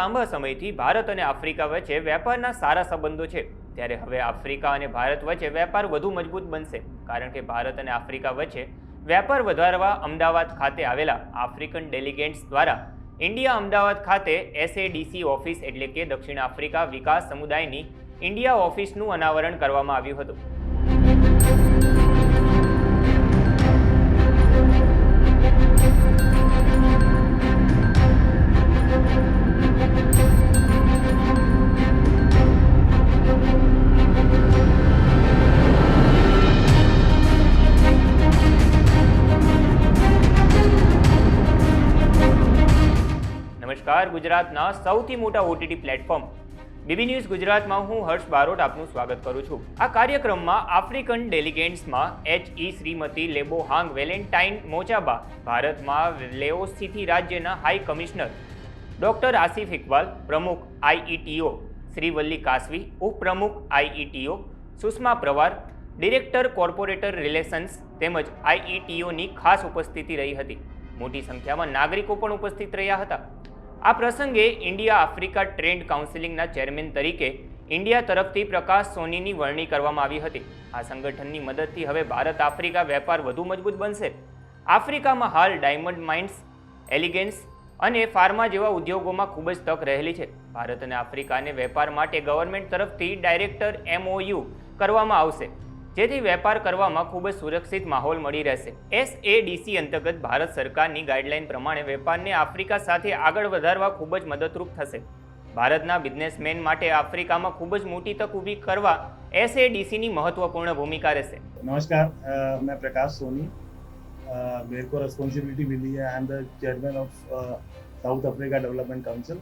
લાંબા સમયથી ભારત અને આફ્રિકા વચ્ચે વેપારના સારા સંબંધો છે. ત્યારે હવે આફ્રિકા અને ભારત વચ્ચે વેપાર વધુ મજબૂત બનશે. કારણ કે ભારત અને આફ્રિકા વચ્ચે વેપાર વધારવા અમદાવાદ ખાતે આવેલા આફ્રિકન ડેલિગેટ્સ દ્વારા ઇન્ડિયા અમદાવાદ ખાતે એસએડીસી ઓફિસ એટલે કે દક્ષિણ આફ્રિકા વિકાસ સમુદાયની ઇન્ડિયા ઓફિસનું અનાવરણ કરવામાં આવ્યું હતું. નમસ્કાર. ગુજરાતના સૌથી મોટા ઓટીટી પ્લેટફોર્મ બીબી ન્યૂઝ ગુજરાતમાં હું હર્ષ બારોટ આપનું સ્વાગત કરું છું. આ કાર્યક્રમમાં African ડેલિગેટ્સમાં H E Shrimati Lebohang Valentine Mochaba, ભારતમાં લેઓસ્થિતિ રાજ્યના high commissioner doctor Asif Iqbal, પ્રમુખ આઈઈટીઓ શ્રી વલ્લી કાસવી, ઉપપ્રમુખ IETO Sushma Pravar, director corporate relations તેમજ આઈઈટીઓની ખાસ ઉપસ્થિતિ રહી હતી. મોટી સંખ્યામાં નાગરિકો પણ ઉપસ્થિત રહ્યા હતા. આ પ્રસંગે ઇન્ડિયા આફ્રિકા ટ્રેન્ડ કાઉન્સિલિંગના ચેરમેન તરીકે ઇન્ડિયા તરફથી પ્રકાશ સોનીની વરણી કરવામાં આવી હતી. આ સંગઠનની મદદથી હવે ભારત આફ્રિકા વેપાર વધુ મજબૂત બનશે. આફ્રિકામાં હાલ ડાયમંડ માઇન્સ એલિગેન્સ અને ફાર્મા જેવા ઉદ્યોગોમાં ખૂબ જ તક રહેલી છે. ભારત અને આફ્રિકાને વેપાર માટે ગવર્મેન્ટ તરફથી ડાયરેક્ટર એમઓયુ કરવામાં આવશે. જેથી વેપાર કરવામાં ખૂબ જ સુરક્ષિત માહોલ મળી રહેશે એસએડીસી અંતર્ગત ભારત સરકારની ગાઈડલાઈન પ્રમાણે વેપારને આફ્રિકા સાથે આગળ વધારવા ખૂબ જ મદદરૂપ થશે ભારતના બિઝનેસમેન માટે આફ્રિકામાં ખૂબ જ મોટી તક ઊભી કરવા એસએડીસીની મહત્વપૂર્ણ ભૂમિકા રહેશે नमस्कार अ, मैं प्रकाश सोनी अ, मेरे को रिस्पॉन्सिबिलिटी मिली है I am the chairman of South Africa development council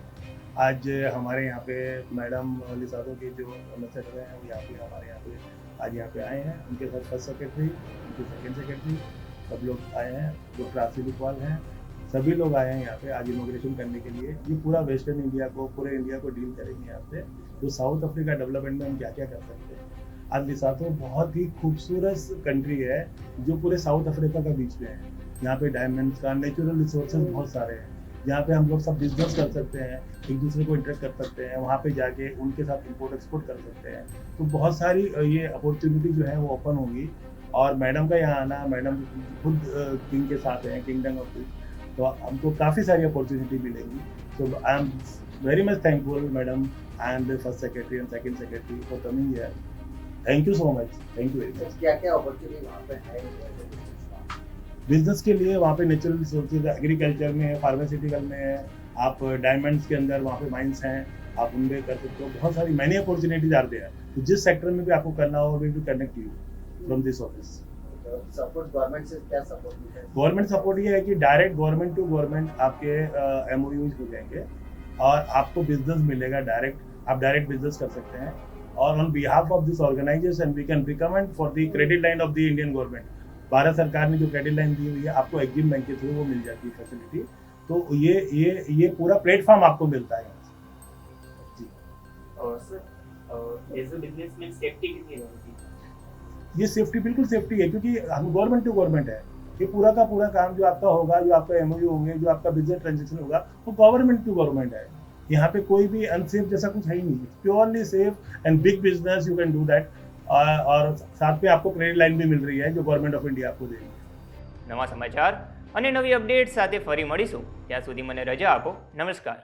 आज हमारे यहाँ पे मैडम लिसादो के जो एम्बेसडर हैं, वो यहाँ पे हमारे यहाँ पे आज यहाँ पे आए हैं। उनके साथ फ़र्स्ट सेक्रेटरी उनके सेकेंड सेक्रेटरी सब लोग आए हैं डॉक्टर आसिफ इकबाल हैं, सभी लोग आए हैं यहाँ पे आज इनोग्रेशन करने के लिए। ये पूरा वेस्टर्न इंडिया को, पूरे इंडिया को डील करेंगे यहाँ पे, जो साउथ अफ्रीका डेवलपमेंट में हम क्या क्या कर सकते हैं। आज लिसातो बहुत ही खूबसूरत कंट्री है, जो पूरे साउथ अफ्रीका का बीच में है। यहाँ पे डायमंड्स का नेचुरल रिसोर्सेज बहुत सारे हैं। यहाँ पे हम लोग सब बिज़नेस कर सकते हैं, एक दूसरे को इंटरेक्ट कर सकते हैं, वहाँ पे जाके उनके साथ इम्पोर्ट एक्सपोर्ट कर सकते हैं। तो बहुत सारी ये अपॉर्चुनिटी जो है वो ओपन होगी। और मैडम का यहाँ आना, मैडम खुद किंग के साथ हैं किंगडम ऑफ़ किंग तो हमको काफ़ी सारी अपॉर्चुनिटी मिलेगी। तो I am very much thankful madam and first secretary and second secretary for coming here thank you so much thank you very much क्या क्या अपॉर्चुनिटी वहाँ पे है? बिज़नेस के लिए वहाँ पे नेचुरल रिसोर्सेज एग्रीकल्चर में है फार्मास्यूटिकल में है आप डायमंड्स के अंदर वहाँ पे माइंस हैं आप उनमें कर सकते हो। बहुत सारी मैनी अपॉर्चुनिटीज़ आर देयर तो जिस सेक्टर में भी आपको करना हो we will connect you from this office government support मिलता है? गवर्नमेंट सपोर्ट ये है कि डायरेक्ट गवर्नमेंट टू गवर्नमेंट आपके एम ओ यूज़ हो जाएँगे और आपको बिज़नेस मिलेगा डायरेक्ट आप डायरेक्ट बिज़नेस कर सकते हैं और on behalf of this organization we can recommend for the credit line of the Indian government Bharat सरकार ने जो क्रेडिट लाइन दी हुई है आपको एग्जिम बैंक के थ्रू वो मिल जाती है फैसिलिटी तो ये ये ये पूरा प्लेटफॉर्म आपको मिलता है यहाँ से। सर एज बिजनेसमैन सेफ्टी कितनी रहेगी ये सेफ्टी बिल्कुल सेफ्टी है क्योंकि हम गवर्नमेंट टू गवर्नमेंट है। ये पूरा का पूरा काम जो आपका होगा जो आपका एम होंगे जो आपका बिज़नेस ट्रांजेक्शन होगा वो गवर्नमेंट टू गवर्नमेंट है। यहाँ पे कोई भी अनसेफ जैसा कुछ है ही नहीं। Purely safe and big business you can do that और साथ में आपको क्रेडिट लाइन भी मिल रही है जो गवर्नमेंट ऑफ इंडिया आपको दे रही है નવા સમાચાર અને નવી અપડેટ સાથે ફરી મળીશું ત્યાં સુધી મને રજા આપો નમસ્કાર